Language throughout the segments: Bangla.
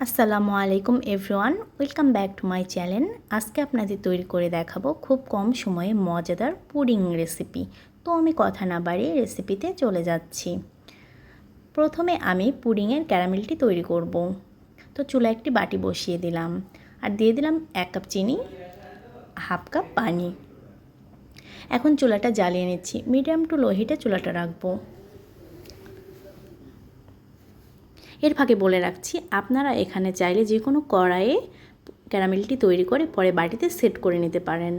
আসসালামু আলাইকুম everyone, welcome back to my channel. আজকে আপনাদের তৈরি করে দেখাবো খুব কম সময়ে মজাদার পুডিং রেসিপি। তো আমি কথা না বাড়িয়ে রেসিপিতে চলে যাচ্ছি। প্রথমে আমি পুডিংয়ের ক্যারামেলটি তৈরি করব। তো চুলা একটি বাটি বসিয়ে দিলাম। আর দিয়ে দিলাম এক কাপ চিনি, হাফ কাপ পানি। এখন চুলাটা জ্বালিয়ে নিচ্ছি। মিডিয়াম টু লো হিটে চুলাটা রাখব। এর ফাঁকে বলে রাখছি, আপনারা এখানে চাইলে যে কোনো কড়াইয়ে ক্যারামেলটি তৈরি করে পরে বাড়িতে সেট করে নিতে পারেন।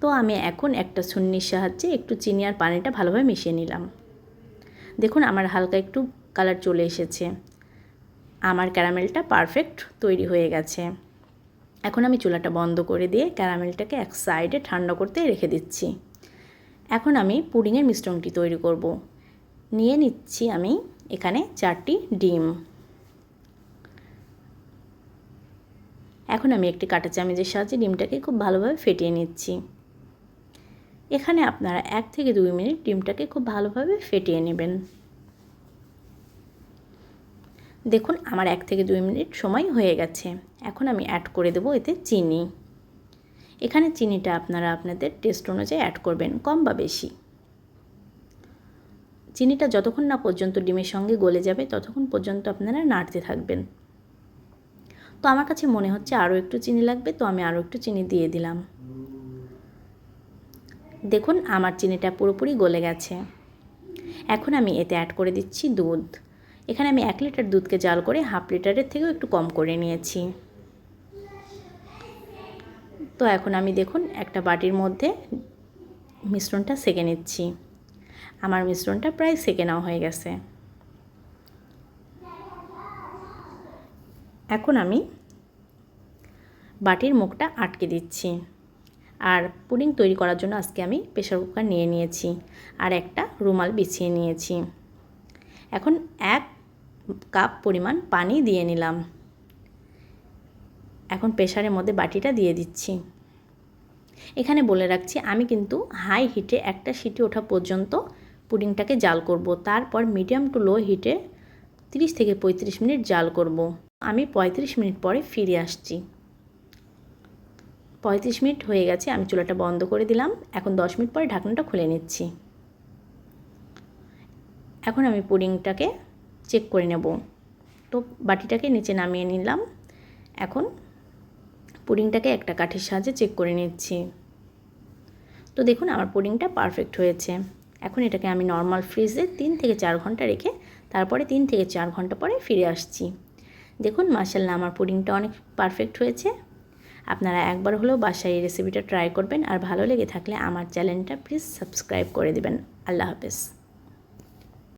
তো আমি এখন একটা সুন্নির সাহায্যে একটু চিনি আর পানিটা ভালোভাবে মিশিয়ে নিলাম। দেখুন, আমার হালকা একটু কালার চলে এসেছে। আমার ক্যারামেলটা পারফেক্ট তৈরি হয়ে গেছে। এখন আমি চুলাটা বন্ধ করে দিয়ে ক্যারামেলটাকে এক সাইডে ঠান্ডা করতে রেখে দিচ্ছি। এখন আমি পুডিংয়ের মিশ্রণটি তৈরি করব। নিয়ে নিচ্ছি আমি এখানে চারটি ডিম। এখন আমি একটি কাটা চামচের সাহায্যে ডিমটাকে খুব ভালোভাবে ফেটিয়ে নিচ্ছি। এখানে আপনারা এক থেকে দুই মিনিট ডিমটাকে খুব ভালোভাবে ফেটিয়ে নেবেন। দেখুন, আমার এক থেকে দুই মিনিট সময় হয়ে গেছে। এখন আমি অ্যাড করে দেবো এতে চিনি। এখানে চিনিটা আপনারা আপনাদের টেস্ট অনুযায়ী অ্যাড করবেন, কম বা বেশি। চিনিটা যতক্ষণ না পর্যন্ত ডিমের সঙ্গে গলে যাবে, ততক্ষণ পর্যন্ত আপনারা নাড়তে থাকবেন। তো আমার কাছে মনে হচ্ছে আরও একটু চিনি লাগবে, তো আমি আরও একটু চিনি দিয়ে দিলাম। দেখুন, আমার চিনিটা পুরোপুরি গলে গেছে। এখন আমি এতে অ্যাড করে দিচ্ছি দুধ। এখানে আমি এক লিটার দুধকে জাল করে হাফ লিটারের থেকেও একটু কম করে নিয়েছি। তো এখন আমি দেখুন, একটা বাটির মধ্যে মিশ্রণটা সেকে নিচ্ছি। আমার মিশ্রণটা প্রায় সেকে নেওয়া হয়ে গেছে। এখন আমি বাটির মুখটা আটকে দিচ্ছি। আর পুডিং তৈরি করার জন্য আজকে আমি প্রেশার কুকার নিয়ে নিয়েছি আর একটা রুমাল বিছিয়ে নিয়েছি। এখন এক কাপ পরিমাণ পানি দিয়ে নিলাম। এখন প্রেশারের মধ্যে বাটিটা দিয়ে দিচ্ছি। এখানে বলে রাখছি, আমি কিন্তু হাই হিটে একটা সিটি ওঠা পর্যন্ত পুডিংটাকে জাল করব। তারপর মিডিয়াম টু লো হিটে 30 থেকে পঁয়ত্রিশ মিনিট জাল করব। আমি 35 মিনিট পরে ফিরে আসছি। পঁয়ত্রিশ মিনিট হয়ে গেছে, আমি চুলাটা বন্ধ করে দিলাম। এখন 10 মিনিট পরে ঢাকনাটা খুলে নিচ্ছি। এখন আমি পুডিংটাকে চেক করে নেব। তো বাটিটাকে নিচে নামিয়ে নিলাম। এখন পুডিংটাকে একটা কাঠের সাহায্যে চেক করে নিচ্ছি। তো দেখুন, আমার পুডিংটা পারফেক্ট হয়েছে। এখন এটাকে আমি নর্মাল ফ্রিজে তিন থেকে চার ঘণ্টা রেখে তারপরে তিন থেকে চার ঘণ্টা পরে ফিরে আসছি। দেখুন মাসাল্লাহ আমার পুডিংটা অনেক পারফেক্ট হয়েছে। আপনারা একবার হলেও বাসায় এই রেসিপিটা ট্রাই করবেন আর ভালো লেগে থাকলে আমার চ্যানেলটা প্লিজ সাবস্ক্রাইব করে দেবেন। আল্লাহ হাফেজ।